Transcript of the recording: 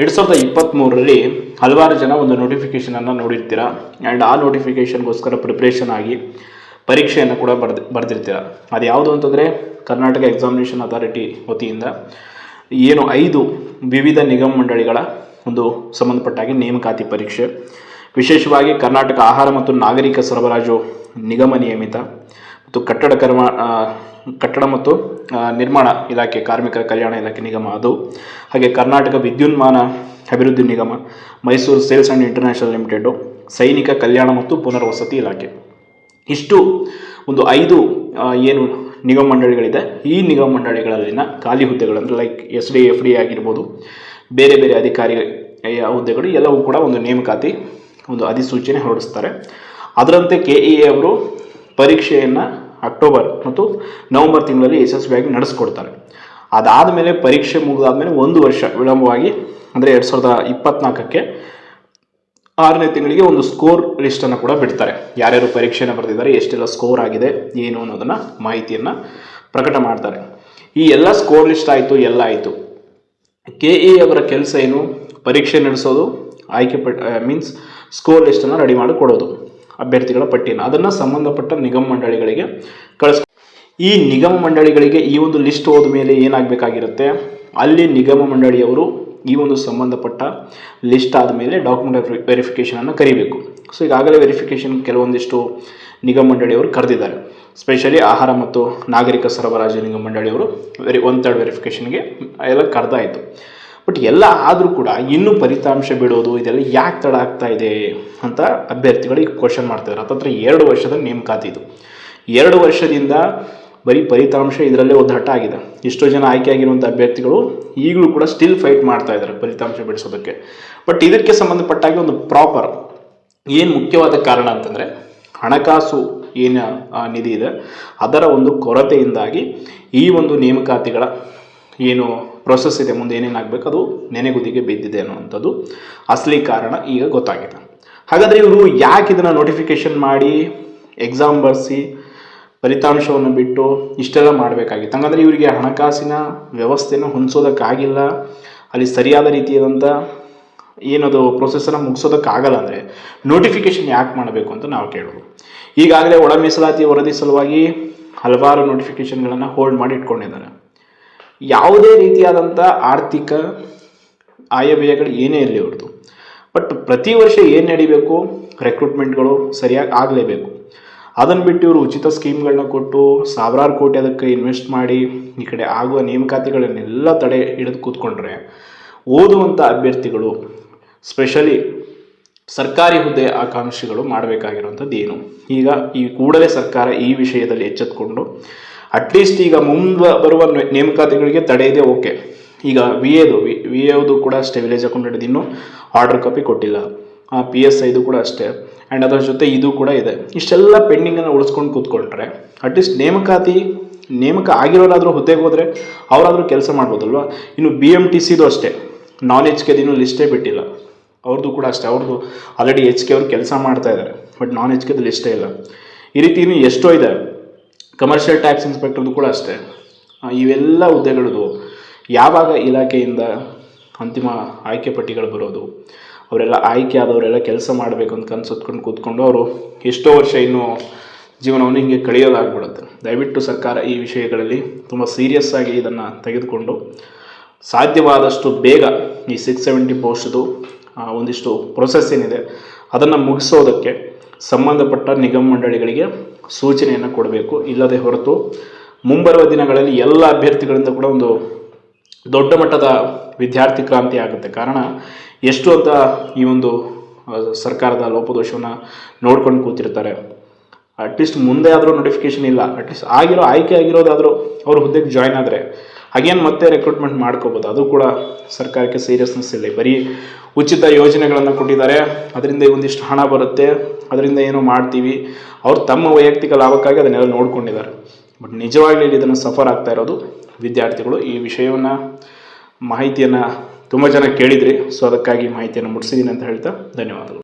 ಎರಡು ಸಾವಿರದ ಇಪ್ಪತ್ತ್ಮೂರರಲ್ಲಿ ಹಲವಾರು ಜನ ಒಂದು ನೋಟಿಫಿಕೇಷನನ್ನು ನೋಡಿರ್ತೀರ ಆ್ಯಂಡ್ ಆ ನೋಟಿಫಿಕೇಷನ್ಗೋಸ್ಕರ ಪ್ರಿಪ್ರೇಷನ್ ಆಗಿ ಪರೀಕ್ಷೆಯನ್ನು ಕೂಡ ಬರ್ದು, ಬರೆದಿರ್ತೀರ. ಅದು ಯಾವುದು ಅಂತಂದರೆ ಕರ್ನಾಟಕ ಎಕ್ಸಾಮಿನೇಷನ್ ಅಥಾರಿಟಿ ವತಿಯಿಂದ ಏನು ಐದು ವಿವಿಧ ನಿಗಮ ಮಂಡಳಿಗಳ ಒಂದು ಸಂಬಂಧಪಟ್ಟಾಗಿ ನೇಮಕಾತಿ ಪರೀಕ್ಷೆ. ವಿಶೇಷವಾಗಿ ಕರ್ನಾಟಕ ಆಹಾರ ಮತ್ತು ನಾಗರಿಕ ಸರಬರಾಜು ನಿಗಮ ನಿಯಮಿತ. ಮತ್ತು ಕಟ್ಟಡ ಕರ್ಮ ಕಟ್ಟಡ ಮತ್ತು ನಿರ್ಮಾಣ ಇಲಾಖೆ, ಕಾರ್ಮಿಕರ ಕಲ್ಯಾಣ ಇಲಾಖೆ ನಿಗಮ ಅದು. ಹಾಗೆ ಕರ್ನಾಟಕ ವಿದ್ಯುನ್ಮಾನ ಅಭಿವೃದ್ಧಿ ನಿಗಮ, Mysuru sales and international limited, ಸೈನಿಕ ಕಲ್ಯಾಣ ಮತ್ತು ಪುನರ್ವಸತಿ ಇಲಾಖೆ. ಇಷ್ಟು ಒಂದು ಐದು ಏನು ನಿಗಮ ಮಂಡಳಿಗಳಿದೆ. ಈ ನಿಗಮ ಮಂಡಳಿಗಳಲ್ಲಿನ ಖಾಲಿ ಹುದ್ದೆಗಳಂದರೆ like S D F D ಆಗಿರ್ಬೋದು, ಬೇರೆ ಬೇರೆ ಅಧಿಕಾರಿ ಹುದ್ದೆಗಳು ಎಲ್ಲವೂ ಕೂಡ ಒಂದು ನೇಮಕಾತಿ, ಒಂದು ಅಧಿಸೂಚನೆ ಹೊರಡಿಸ್ತಾರೆ. ಅದರಂತೆ ಕೆ ಇ ಎ ಅವರು ಪರೀಕ್ಷೆಯನ್ನು ಅಕ್ಟೋಬರ್ ಮತ್ತು ನವೆಂಬರ್ ತಿಂಗಳಲ್ಲಿ ಯಶಸ್ವಿಯಾಗಿ ನಡೆಸ್ಕೊಡ್ತಾರೆ. ಅದಾದ ಮೇಲೆ ಪರೀಕ್ಷೆ ಮುಗಿದಾದ್ಮೇಲೆ ಒಂದು ವರ್ಷ ವಿಳಂಬವಾಗಿ, ಅಂದರೆ ಎರಡು ಸಾವಿರದ ಇಪ್ಪತ್ನಾಲ್ಕಕ್ಕೆ ಆರನೇ ತಿಂಗಳಿಗೆ ಒಂದು ಸ್ಕೋರ್ ಲಿಸ್ಟನ್ನು ಕೂಡ ಬಿಡ್ತಾರೆ. ಯಾರ್ಯಾರು ಪರೀಕ್ಷೆಯನ್ನು ಬರೆದಿದ್ದಾರೆ, ಎಷ್ಟೆಲ್ಲ ಸ್ಕೋರ್ ಆಗಿದೆ, ಏನು ಅನ್ನೋದನ್ನು ಮಾಹಿತಿಯನ್ನು ಪ್ರಕಟ ಮಾಡ್ತಾರೆ. ಈ ಎಲ್ಲ ಸ್ಕೋರ್ ಲಿಸ್ಟ್ ಆಯಿತು, ಎಲ್ಲ ಆಯಿತು. ಕೆ ಇ ಅವರ ಕೆಲಸ ಏನು? ಪರೀಕ್ಷೆ ನಡೆಸೋದು, ಆಯ್ಕೆ ಪಟ್ ಮೀನ್ಸ್ ಸ್ಕೋರ್ ಲಿಸ್ಟನ್ನು ರೆಡಿ ಮಾಡಿ ಕೊಡೋದು. ಅಭ್ಯರ್ಥಿಗಳ ಪಟ್ಟಿಯನ್ನು. ಅದನ್ನು ಸಂಬಂಧಪಟ್ಟ ನಿಗಮ ಮಂಡಳಿಗಳಿಗೆ ಕಳಿಸ್ ಈ ನಿಗಮ ಮಂಡಳಿಗಳಿಗೆ ಈ ಒಂದು ಲಿಸ್ಟ್ ಹೋದ ಮೇಲೆ ಏನಾಗಬೇಕಾಗಿರುತ್ತೆ? ಅಲ್ಲಿ ನಿಗಮ ಮಂಡಳಿಯವರು ಈ ಒಂದು ಸಂಬಂಧಪಟ್ಟ ಲಿಸ್ಟ್ ಆದಮೇಲೆ ಡಾಕ್ಯುಮೆಂಟ್ ವೆರಿಫಿಕೇಷನನ್ನು ಕರಿಬೇಕು. ಸೊ ಈಗಾಗಲೇ ವೆರಿಫಿಕೇಷನ್ ಕೆಲವೊಂದಿಷ್ಟು ನಿಗಮ ಮಂಡಳಿಯವರು ಕರೆದಿದ್ದಾರೆ. ಸ್ಪೆಷಲಿ ಆಹಾರ ಮತ್ತು ನಾಗರಿಕ ಸರಬರಾಜು ನಿಗಮ ಮಂಡಳಿಯವರು ವೆರಿ ಒನ್ ಥರ್ಡ್ ವೆರಿಫಿಕೇಷನ್ಗೆ ಎಲ್ಲ ಕರೆದಾಯಿತು. ಬಟ್ ಎಲ್ಲ ಆದರೂ ಕೂಡ ಇನ್ನೂ ಫಲಿತಾಂಶ ಬಿಡೋದು, ಇದೆಲ್ಲ ಯಾಕೆ ತಡ ಆಗ್ತಾ ಇದೆ ಅಂತ ಅಭ್ಯರ್ಥಿಗಳಿಗೆ ಕ್ವಶನ್ ಮಾಡ್ತಿದ್ದಾರೆ ಹತ್ತತ್ರ ಎರಡು ವರ್ಷದ ನೇಮಕಾತಿ ಇದು. ಎರಡು ವರ್ಷದಿಂದ ಬರೀ ಫಲಿತಾಂಶ ಇದರಲ್ಲೇ ಒಂದು ಹಠ ಆಗಿದೆ. ಎಷ್ಟೋ ಜನ ಆಯ್ಕೆಯಾಗಿರುವಂಥ ಅಭ್ಯರ್ಥಿಗಳು ಈಗಲೂ ಕೂಡ ಸ್ಟಿಲ್ ಫೈಟ್ ಮಾಡ್ತಾ ಇದ್ದಾರೆ ಫಲಿತಾಂಶ ಬಿಡಿಸೋದಕ್ಕೆ. ಬಟ್ ಇದಕ್ಕೆ ಸಂಬಂಧಪಟ್ಟಾಗಿ ಒಂದು ಪ್ರಾಪರ್ ಏನು ಮುಖ್ಯವಾದ ಕಾರಣ ಅಂತಂದರೆ ಹಣಕಾಸು ಏನು ನಿಧಿ ಇದೆ. ಅದರ ಒಂದು ಕೊರತೆಯಿಂದಾಗಿ ಈ ಒಂದು ನೇಮಕಾತಿಗಳ ಏನು ಪ್ರೊಸೆಸ್ ಇದೆ, ಮುಂದೆ ಏನೇನಾಗಬೇಕು ಅದು ನೆನೆಗುದಿಗೆ ಬಿದ್ದಿದೆ ಅನ್ನುವಂಥದ್ದು ಅಸಲಿ ಕಾರಣ ಈಗ ಗೊತ್ತಾಗಿದೆ. ಹಾಗಾದರೆ ಇವರು ಯಾಕೆ ಇದನ್ನು ನೋಟಿಫಿಕೇಶನ್ ಮಾಡಿ ಎಕ್ಸಾಮ್ ಬರೆಸಿ, ಫಲಿತಾಂಶವನ್ನು ಬಿಟ್ಟು ಇಷ್ಟೆಲ್ಲ ಮಾಡಬೇಕಾಗಿತ್ತು? ಹಂಗಂದ್ರೆ ಇವರಿಗೆ ಹಣಕಾಸಿನ ವ್ಯವಸ್ಥೆನ ಹೊಂದಿಸೋದಕ್ಕಾಗಿಲ್ಲ, ಅಲ್ಲಿ ಸರಿಯಾದ ರೀತಿಯಾದಂಥ ಏನದು ಪ್ರೊಸೆಸನ್ನು ಮುಗಿಸೋದಕ್ಕಾಗಲ್ಲ ಅಂದರೆ ನೋಟಿಫಿಕೇಶನ್ ಯಾಕೆ ಮಾಡಬೇಕು ಅಂತ ನಾವು ಕೇಳೋದು. ಈಗಾಗಲೇ ಒಳ ಮೀಸಲಾತಿ ವರದಿ ಸಲುವಾಗಿ ಹಲವಾರು ನೋಟಿಫಿಕೇಶನ್ಗಳನ್ನು ಹೋಲ್ಡ್ ಮಾಡಿ ಇಟ್ಕೊಂಡಿದ್ದಾರೆ. ಯಾವುದೇ ರೀತಿಯಾದಂಥ ಆರ್ಥಿಕ ಆಯವ್ಯಯಗಳು ಏನೇ ಇರಲಿ ಅವ್ರದ್ದು ಬಟ್ ಪ್ರತಿ ವರ್ಷ ಏನು ನಡಿಬೇಕು? ರೆಕ್ರೂಟ್ಮೆಂಟ್ಗಳು ಸರಿಯಾಗಿ ಆಗಲೇಬೇಕು. ಅದನ್ನು ಬಿಟ್ಟು ಇವರು ಉಚಿತ ಸ್ಕೀಮ್ಗಳನ್ನ ಕೊಟ್ಟು ಸಾವಿರಾರು ಕೋಟಿ ಅದಕ್ಕೆ ಇನ್ವೆಸ್ಟ್ ಮಾಡಿ ಈ ಕಡೆ ಆಗುವ ನೇಮಕಾತಿಗಳನ್ನೆಲ್ಲ ತಡೆ ಹಿಡಿದು ಕೂತ್ಕೊಂಡ್ರೆ ಓದುವಂಥ ಅಭ್ಯರ್ಥಿಗಳು ಸ್ಪೆಷಲಿ ಸರ್ಕಾರಿ ಹುದ್ದೆ ಆಕಾಂಕ್ಷಿಗಳು ಮಾಡಬೇಕಾಗಿರುವಂಥದ್ದು ಏನು? ಈಗ ಈ ಕೂಡಲೇ ಸರ್ಕಾರ ಈ ವಿಷಯದಲ್ಲಿ ಎಚ್ಚೆತ್ಕೊಂಡು ಅಟ್ಲೀಸ್ಟ್ ಈಗ ಮುಂದೆ ಬರುವ ನೇಮಕಾತಿಗಳಿಗೆ ತಡೆ ಇದೆ ಓಕೆ ಈಗ ವಿ ಎದು ವಿ ಎದು ಕೂಡ ಅಷ್ಟೇ ವಿಲೇಜ್ ಅಕೌಂಟ್ ಹಿಡಿದು ಇನ್ನೂ ಆರ್ಡರ್ ಕಾಪಿ ಕೊಟ್ಟಿಲ್ಲ. ಪಿ ಎಸ್ ಐದು ಕೂಡ ಅಷ್ಟೇ. ಆ್ಯಂಡ್ ಅದರ ಜೊತೆ ಇದು ಕೂಡ ಇದೆ. ಇಷ್ಟೆಲ್ಲ ಪೆಂಡಿಂಗನ್ನು ಉಳಿಸ್ಕೊಂಡು ಕೂತ್ಕೊಂಡ್ರೆ ಅಟ್ಲೀಸ್ಟ್ ನೇಮಕಾತಿ, ನೇಮಕ ಆಗಿರೋರಾದರೂ ಹುದ್ದೆಗೆ ಹೋದರೆ ಅವರಾದರೂ ಕೆಲಸ ಮಾಡ್ಬೋದಲ್ವಾ? ಇನ್ನು ಬಿ ಎಂ ಟಿ ಸಿದು ಅಷ್ಟೇ. ಕೆದು ಇನ್ನೂ ಲಿಸ್ಟೇ ಬಿಟ್ಟಿಲ್ಲ. ಅವ್ರದ್ದು ಕೂಡ ಅಷ್ಟೇ. ಅವ್ರದ್ದು ಆಲ್ರೆಡಿ ಎಚ್ ಕೆ ಅವ್ರು ಕೆಲಸ ಮಾಡ್ತಾ ಇದ್ದಾರೆ ಬಟ್ ನಾನ್ ಎಚ್ ಕೆದು ಲಿಸ್ಟೇ ಇಲ್ಲ. ಈ ರೀತಿ ಇನ್ನೂ ಎಷ್ಟೋ ಇದೆ. ಕಮರ್ಷಿಯಲ್ ಟ್ಯಾಕ್ಸ್ ಇನ್ಸ್ಪೆಕ್ಟರ್ದು ಕೂಡ ಅಷ್ಟೇ. ಇವೆಲ್ಲ ಹುದ್ದೆಗಳದು. ಯಾವಾಗ ಇಲಾಖೆಯಿಂದ ಅಂತಿಮ ಆಯ್ಕೆ ಪಟ್ಟಿಗಳು ಬರೋದು, ಅವರೆಲ್ಲ ಆಯ್ಕೆ ಆದವರೆಲ್ಲ ಕೆಲಸ ಮಾಡಬೇಕು ಅಂತ ಕನ್ಸು ಹೊತ್ಕೊಂಡು ಕೂತ್ಕೊಂಡು ಅವರು ಎಷ್ಟೋ ವರ್ಷ ಇನ್ನೂ ಜೀವನವನ್ನು ಹಿಂಗೆ ಕಳೆಯೋದಾಗ್ಬಿಡುತ್ತೆ. ದಯವಿಟ್ಟು ಸರ್ಕಾರ ಈ ವಿಷಯಗಳಲ್ಲಿ ತುಂಬ ಸೀರಿಯಸ್ ಆಗಿ ಇದನ್ನು ತೆಗೆದುಕೊಂಡು ಸಾಧ್ಯವಾದಷ್ಟು ಬೇಗ ಈ ಸಿಕ್ಸ್ ಸೆವೆಂಟಿ ಪೋಸ್ಟ್ದು ಒಂದಿಷ್ಟು ಪ್ರೊಸೆಸ್ ಏನಿದೆ, ಅದನ್ನು ಮುಗಿಸೋದಕ್ಕೆ ಸಂಬಂಧಪಟ್ಟ ನಿಗಮ ಮಂಡಳಿಗಳಿಗೆ ಸೂಚನೆಯನ್ನು ಕೊಡಬೇಕು. ಇಲ್ಲದೆ ಹೊರತು ಮುಂಬರುವ ದಿನಗಳಲ್ಲಿ ಎಲ್ಲ ಅಭ್ಯರ್ಥಿಗಳಿಂದ ಕೂಡ ಒಂದು ದೊಡ್ಡ ಮಟ್ಟದ ವಿದ್ಯಾರ್ಥಿ ಕ್ರಾಂತಿ ಆಗುತ್ತೆ. ಕಾರಣ ಎಷ್ಟು ಅಂತ ಈ ಒಂದು ಸರ್ಕಾರದ ಲೋಪದೋಷವನ್ನು ನೋಡ್ಕೊಂಡು ಕೂತಿರ್ತಾರೆ. ಅಟ್ಲೀಸ್ಟ್ ಮುಂದೆ ಆದರೂ ನೋಟಿಫಿಕೇಶನ್ ಇಲ್ಲ. ಅಟ್ಲೀಸ್ಟ್ ಆಗಿರೋ, ಆಯ್ಕೆ ಆಗಿರೋದಾದರೂ ಅವ್ರ ಹುದ್ದೆಗೆ ಜಾಯ್ನ್ ಆದರೆ ಹಾಗೇನು ಮತ್ತೆ ರೆಕ್ರೂಟ್ಮೆಂಟ್ ಮಾಡ್ಕೋಬೋದು. ಅದು ಕೂಡ ಸರ್ಕಾರಕ್ಕೆ ಸೀರಿಯಸ್ನೆಸ್ ಇಲ್ಲ. ಬರೀ ಉಚಿತ ಯೋಜನೆಗಳನ್ನು ಕೊಟ್ಟಿದ್ದಾರೆ. ಅದರಿಂದ ಒಂದಿಷ್ಟು ಹಣ ಬರುತ್ತೆ. ಅದರಿಂದ ಏನೋ ಮಾಡ್ತೀವಿ? ಅವ್ರು ತಮ್ಮ ವೈಯಕ್ತಿಕ ಲಾಭಕ್ಕಾಗಿ ಅದನ್ನೆಲ್ಲ ನೋಡ್ಕೊಂಡಿದ್ದಾರೆ. ಬಟ್ ನಿಜವಾಗ್ಲೂ ಇಲ್ಲಿ ಇದನ್ನು ಸಫರ್ ಆಗ್ತಾ ಇರೋದು ವಿದ್ಯಾರ್ಥಿಗಳು. ಈ ವಿಷಯವನ್ನು, ಮಾಹಿತಿಯನ್ನು ತುಂಬ ಜನ ಕೇಳಿದ್ರಿ. ಸೊ ಅದಕ್ಕಾಗಿ ಮಾಹಿತಿಯನ್ನು ಮುಟ್ಸಿದ್ದೀನಿ ಅಂತ ಹೇಳ್ತಾ ಧನ್ಯವಾದಗಳು.